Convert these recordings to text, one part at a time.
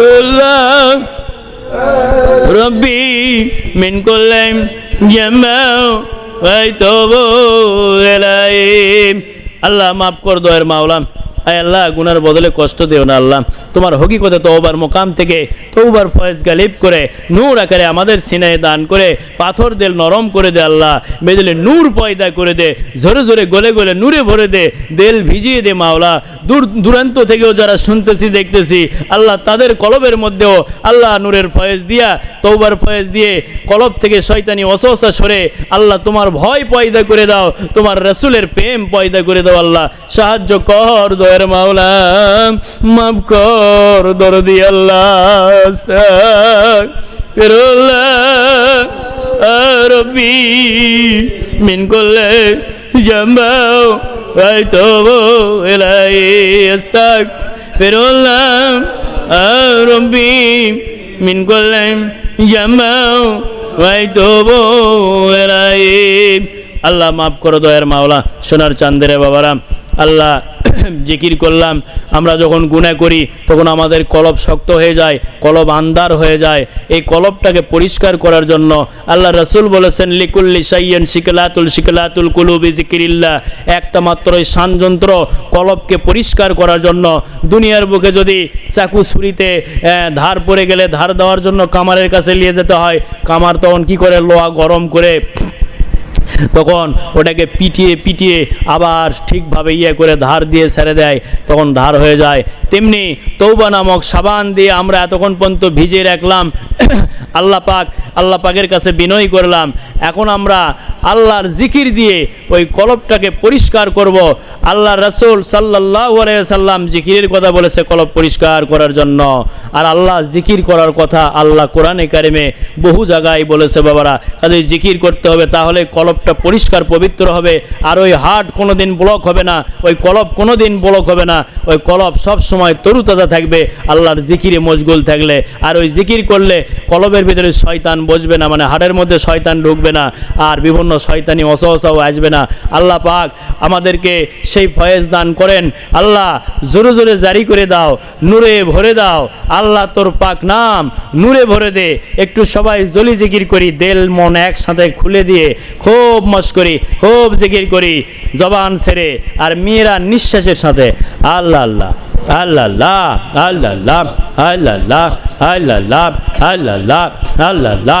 الله ربي من كل جمع ويتوب إليه الله ما أبكر دوير مولانا আয় আল্লাহ, গুনার বদলে কষ্ট দেও না আল্লাহ। তোমার হকিকতে তওবার মোকাম থেকে তৌবার ফয়েজ গালিব করে, নূর আকারে আমাদের সিনায় দান করে, পাথর দেল নরম করে দে আল্লাহ। বেদলে নূর পয়দা করে দে জোরে ঝরে গলে গলে নূরে ভরে দে, দেল ভিজিয়ে দে মাওলা। দূর দূরান্ত থেকেও যারা শুনতেছি, দেখতেছি, আল্লাহ তাদের কলবের মধ্যেও আল্লাহ নূরের ফয়েজ দিয়া তৌবার ফয়েজ দিয়ে কলব থেকে শয়তানি অসহসা সরে আল্লাহ তোমার ভয় পয়দা করে দাও, তোমার রসুলের প্রেম পয়দা করে দাও আল্লাহ। সাহায্য কর দয়ার মাওলা, মাফ কর দরদি আল্লাহ রবি মিন করলে জাম্বাও হয়তো এলাই আস্তাক। ফেরোল্লাম রবি মিন করলেন জাম্বাও হয়তো এলাই আল্লাহ, মাফ করো দয়ার মাওলা, সোনার চান্দেরে বাবারাম আল্লাহ জিকির করলাম, আমরা যখন গুণা করি, তখন আমাদের কলব শক্ত হয়ে যায়, কলব আন্দার হয়ে যায়। এই কলবটাকে পরিষ্কার করার জন্য আল্লাহ রসুল বলেছেন, লিকুল্লি সাইয়েন শিকলাতুল শিকলাতুল কুলুবি জিকিরিল্লাহ একটা মাত্র এই শানযন্ত্র কলবকে পরিষ্কার করার জন্য। দুনিয়ার বুকে যদি চাকু ছুরিতে ধার পড়ে গেলে ধার দেওয়ার জন্য কামারের কাছে নিয়ে যেতে হয়, কামার তখন কি করে, লোহা গরম করে তখন ওটাকে পিটিয়ে পিটিয়ে আবার ঠিকভাবে ইয়ে করে ধার দিয়ে ছেড়ে দেয়, তখন ধার হয়ে যায়। তেমনি তৌবা নামক সাবান দিয়ে আমরা এতক্ষণ পর্যন্ত ভিজে রাখলাম, আল্লাহ পাক, আল্লাহ পাকের কাছে বিনয় করলাম। এখন আমরা আল্লাহর জিকির দিয়ে ওই কলবটাকে পরিষ্কার করব। আল্লাহ রসুল সাল্লাহ সাল্লাম জিকিরের কথা বলেছে কলব পরিষ্কার করার জন্য। আর আল্লাহ জিকির করার কথা আল্লাহ কোরআনে কারিমে বহু জায়গায় বলেছে বাবারা। কাজে জিকির করতে হবে, তাহলে কলবটা পরিষ্কার পবিত্র হবে। আর ওই হাট কোনো দিন ব্লক হবে না, ওই কলব কোনো দিন ব্লক হবে না। ওই কলব সব সময় তরুতাজা থাকবে, আল্লাহর জিকিরে মশগুল থাকলে। আর ওই জিকির করলে কলবের ভিতরে শয়তান বসবে না মানে হাড়ের মধ্যে শয়তান ঢুকবে না। আর বিভিন্ন শয়তানি অসহসাও আসবে না। আল্লাহ পাক আমাদেরকে সেই ফয়েজ দান করেন আল্লাহ জোরে জোরে জারি করে দাও নূরে ভরে দাও আল্লাহ তোর পাক নাম নূরে ভরে দে একটু সবাই জলি জিকির করি দেল মন একসাথে খুলে দিয়ে খুব মস করি খুব জিকির করি জবান ছেড়ে আর মেয়েরা নিঃশ্বাসের সাথে আল্লাহ আল্লাহ আল্লাহ আল্লাহ আল্লাহ আল্লাহ আল্লাহ আল্লাহ আল্লাহ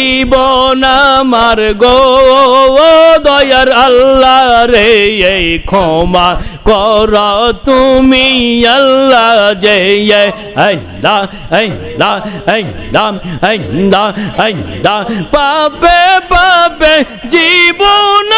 জীবন আমার গো দয়ার আল্লাহ রে, এই ক্ষমা কর তুমি আল্লাহ যে আল্লাহ আল্লাহ আল্লাহ আল্লাহ পাপে পাপে জীবন